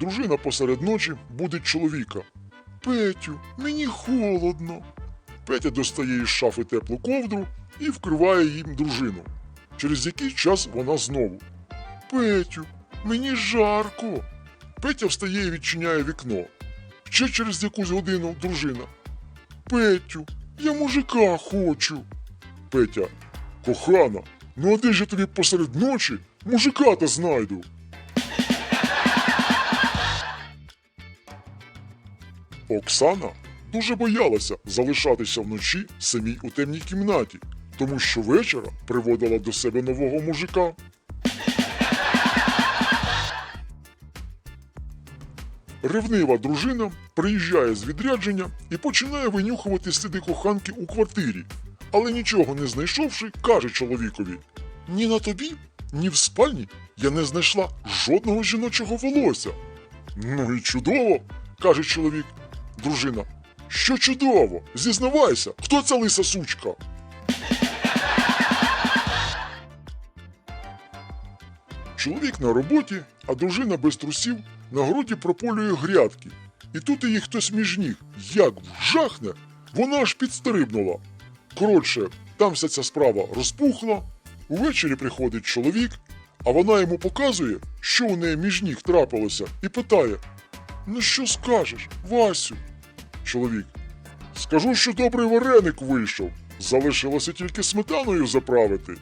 Дружина посеред ночі будить чоловіка. Петю, мені холодно. Петя достає із шафи теплу ковдру і вкриває їм дружину. Через який час вона знову. Петю, мені жарко. Петя встає і відчиняє вікно. Ще через якусь годину дружина. Петю, я мужика хочу. Петя, кохана, ну а де ж я тобі посеред ночі мужика-то знайду? Оксана дуже боялася залишатися вночі самій у темній кімнаті, тому що вечора приводила до себе нового мужика. Ревнива дружина приїжджає з відрядження і починає винюхувати сліди коханки у квартирі, але нічого не знайшовши, каже чоловікові: ні на тобі, ні в спальні я не знайшла жодного жіночого волосся. Ну і чудово, каже чоловік. Дружина. Що чудово? Зізнавайся, хто ця лиса сучка? Чоловік на роботі, а дружина без трусів на городі прополює грядки. І тут її хтось між ніг. Як вжахне, вона аж підстрибнула. Коротше, там вся ця справа розпухла. Увечері приходить чоловік, а вона йому показує, що у неї між ніг трапилося, і питає: Ну що скажеш, Васю? Чоловік. Скажу, що добрий вареник вийшов. Залишилося тільки сметаною заправити.